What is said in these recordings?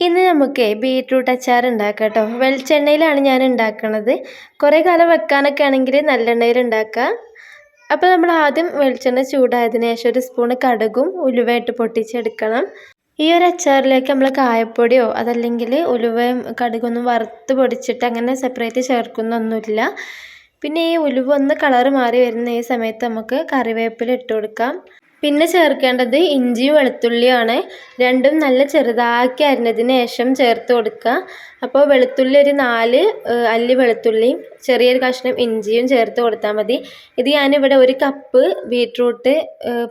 ഇന്ന് നമുക്ക് ബീട്രൂട്ട് അച്ചാർ ഉണ്ടാക്കാം കേട്ടോ. വെളിച്ചെണ്ണയിലാണ് ഞാൻ ഉണ്ടാക്കുന്നത് കുറേ കാലം വെക്കാനൊക്കെ ആണെങ്കിൽ നല്ലെണ്ണയിൽ ഉണ്ടാക്കാം. അപ്പോൾ നമ്മൾ ആദ്യം വെളിച്ചെണ്ണ ചൂടായതിനു ശേഷം ഒരു സ്പൂണ് കടുകും ഉലുവയിട്ട് പൊട്ടിച്ചെടുക്കണം. ഈ ഒരു അച്ചാറിലേക്ക് നമ്മൾ കായപ്പൊടിയോ അതല്ലെങ്കിൽ ഉലുവയും കടുകൊന്നും വറുത്ത് പൊടിച്ചിട്ട് അങ്ങനെ സെപ്പറേറ്റ് ചേർക്കുന്നൊന്നുമില്ല. പിന്നെ ഈ ഉലുവ ഒന്ന് കളറ് മാറി വരുന്ന ഈ സമയത്ത് നമുക്ക് കറിവേപ്പില ഇട്ട് കൊടുക്കാം. പിന്നെ ചേർക്കേണ്ടത് ഇഞ്ചിയും വെളുത്തുള്ളിയുമാണ്. രണ്ടും നല്ല ചെറുതാക്കി അരിഞ്ഞതിന് ശേഷം ചേർത്ത് കൊടുക്കുക. അപ്പോൾ വെളുത്തുള്ളി ഒരു നാല് അല്ലി വെളുത്തുള്ളിയും ചെറിയൊരു കഷ്ണം ഇഞ്ചിയും ചേർത്ത് കൊടുത്താൽ മതി. ഇത് ഞാനിവിടെ ഒരു കപ്പ് ബീട്രൂട്ട്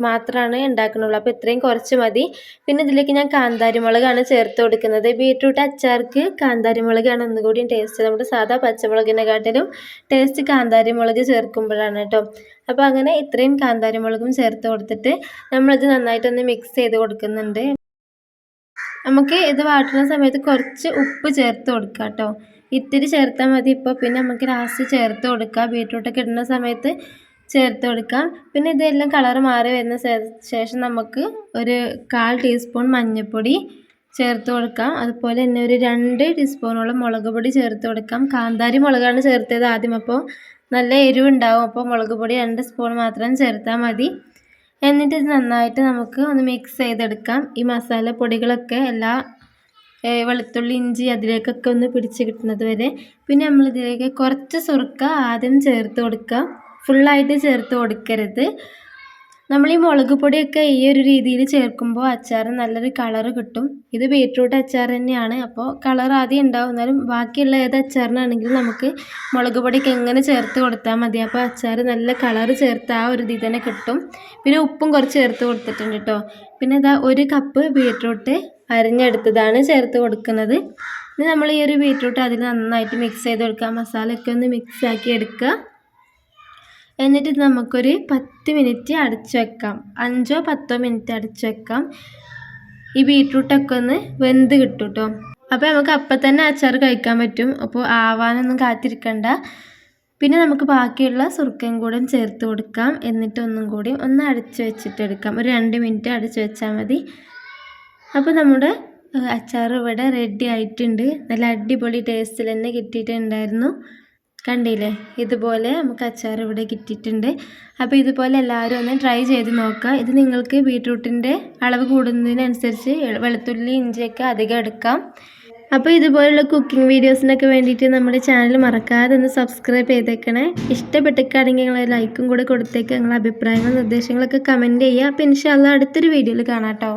മാത്രമാണ് ഉണ്ടാക്കുന്നുള്ളൂ അപ്പോൾ ഇത്രയും കുറച്ച് മതി. പിന്നെ ഇതിലേക്ക് ഞാൻ കാന്താരിമുളകാണ് ചേർത്ത് കൊടുക്കുന്നത്. ബീട്രൂട്ട് അച്ചാർക്ക് കാന്താരി മുളകാണ് ഒന്നുകൂടിയും ടേസ്റ്റ്. നമ്മുടെ സാധാ പച്ചമുളകിനെക്കാട്ടിലും ടേസ്റ്റ് കാന്താരിമുളക് ചേർക്കുമ്പോഴാണ് കേട്ടോ അപ്പോൾ അങ്ങനെ ഇത്രയും കാന്താരിമുളകും ചേർത്ത് കൊടുത്തിട്ട് നമ്മളിത് നന്നായിട്ടൊന്ന് മിക്സ് ചെയ്ത് കൊടുക്കുന്നുണ്ട്. നമുക്ക് ഇത് വാട്ടുന്ന സമയത്ത് കുറച്ച് ഉപ്പ് ചേർത്ത് കൊടുക്കുക കേട്ടോ ഇത്തിരി ചേർത്താൽ മതി ഇപ്പോൾ പിന്നെ നമുക്ക് ലാസ്റ്റ് ചേർത്ത് കൊടുക്കുക ബീട്രൂട്ടൊക്കെ ഇടുന്ന സമയത്ത് ചേർത്ത് കൊടുക്കാം. പിന്നെ ഇതെല്ലാം കളർ മാറി വരുന്ന ശേഷം നമുക്ക് ഒരു കാൽ ടീസ്പൂൺ മഞ്ഞൾപ്പൊടി ചേർത്ത് കൊടുക്കാം. അതുപോലെ തന്നെ ഒരു രണ്ട് ടീസ്പൂണോളം മുളക് പൊടി ചേർത്ത് കൊടുക്കാം. കാന്താരി മുളകാണ് ചേർത്തത് ആദ്യം. അപ്പോൾ നല്ല എരിവുണ്ടാവും. അപ്പോൾ മുളക് പൊടി രണ്ട് സ്പൂൺ മാത്രം ചേർത്താൽ മതി. എന്നിട്ട് നന്നായിട്ട് നമുക്ക് ഒന്ന് മിക്സ് ചെയ്തെടുക്കാം. ഈ മസാല പൊടികളൊക്കെ എല്ലാ വെളുത്തുള്ളി ഇഞ്ചി അതിലേക്കൊക്കെ ഒന്ന് പിടിച്ച് കിട്ടുന്നത് വരെ. പിന്നെ നമ്മളിതിലേക്ക് കുറച്ച് സുറുക്ക ആദ്യം ചേർത്ത് കൊടുക്കുക ഫുള്ളായിട്ട് ചേർത്ത് കൊടുക്കരുത്. നമ്മൾ ഈ മുളക് പൊടിയൊക്കെ ഈ ഒരു രീതിയിൽ ചേർക്കുമ്പോൾ അച്ചാർ നല്ലൊരു കളറ് കിട്ടും. ഇത് ബീറ്റ്റൂട്ട് അച്ചാർ തന്നെയാണ്. അപ്പോൾ കളർ ആദ്യം ഉണ്ടാവും. എന്നാലും ബാക്കിയുള്ള ഏത് അച്ചാറിനാണെങ്കിലും നമുക്ക് മുളക് പൊടിയൊക്കെ എങ്ങനെ ചേർത്ത് കൊടുത്താൽ മതി. അപ്പോൾ അച്ചാർ നല്ല കളറ് ചേർത്ത് ആ ഒരു ഇതിൽ തന്നെ കിട്ടും. പിന്നെ ഉപ്പും കുറച്ച് ചേർത്ത് കൊടുത്തിട്ടുണ്ട് കേട്ടോ. പിന്നെ ഇതാ ഒരു കപ്പ് ബീറ്റ്റൂട്ട് അരിഞ്ഞെടുത്തതാണ് ചേർത്ത് കൊടുക്കുന്നത്. ഇനി നമ്മൾ ഈ ഒരു ബീറ്റ്റൂട്ട് അതിൽ നന്നായിട്ട് മിക്സ് ചെയ്ത് കൊടുക്കുക. മസാലയൊക്കെ ഒന്ന് മിക്സ് ആക്കി എടുക്കുക. എന്നിട്ട് നമുക്കൊരു പത്ത് മിനിറ്റ് അടച്ചു വെക്കാം. അഞ്ചോ പത്തോ മിനിറ്റ് അടച്ചു വെക്കാം. ഈ ബീട്രൂട്ടൊക്കെ ഒന്ന് വെന്ത് കിട്ടും കേട്ടോ അപ്പോൾ നമുക്ക് അപ്പം തന്നെ അച്ചാർ കഴിക്കാൻ പറ്റും. അപ്പോൾ ആവാനൊന്നും കാത്തിരിക്കണ്ട. പിന്നെ നമുക്ക് ബാക്കിയുള്ള സുർക്കയും കൂടെ ചേർത്ത് കൊടുക്കാം. എന്നിട്ട് ഒന്നും കൂടി ഒന്ന് അടച്ചു വെച്ചിട്ട് എടുക്കാം. ഒരു രണ്ട് മിനിറ്റ് അടച്ചു വെച്ചാൽ മതി. അപ്പോൾ നമ്മുടെ അച്ചാർ ഇവിടെ റെഡി ആയിട്ടുണ്ട്. നല്ല അടിപൊളി ടേസ്റ്റിൽ തന്നെ കിട്ടിയിട്ടുണ്ടായിരുന്നു. കണ്ടില്ലേ? ഇതുപോലെ നമുക്ക് അച്ചാർ ഇവിടെ കിട്ടിയിട്ടുണ്ട്. അപ്പോൾ ഇതുപോലെ എല്ലാവരും ഒന്ന് ട്രൈ ചെയ്ത് നോക്കുക. ഇത് നിങ്ങൾക്ക് ബീട്രൂട്ടിന്റെ അളവ് കൂടുന്നതിനനുസരിച്ച് വെളുത്തുള്ളി ഇഞ്ചിയൊക്കെ അധികം എടുക്കാം. അപ്പോൾ ഇതുപോലുള്ള കുക്കിംഗ് വീഡിയോസിനൊക്കെ വേണ്ടിയിട്ട് നമ്മുടെ ചാനൽ മറക്കാതെ ഒന്ന് സബ്സ്ക്രൈബ് ചെയ്തേക്കണേ. ഇഷ്ടപ്പെട്ടിട്ടാണെങ്കിൽ നിങ്ങൾ ലൈക്കും കൂടെ കൊടുത്തേക്ക്. നിങ്ങളുടെ അഭിപ്രായങ്ങളും നിർദ്ദേശങ്ങളൊക്കെ കമന്റ് ചെയ്യുക. അപ്പോൾ ഇൻഷാല്ല അടുത്തൊരു വീഡിയോയിൽ കാണാം കേട്ടോ.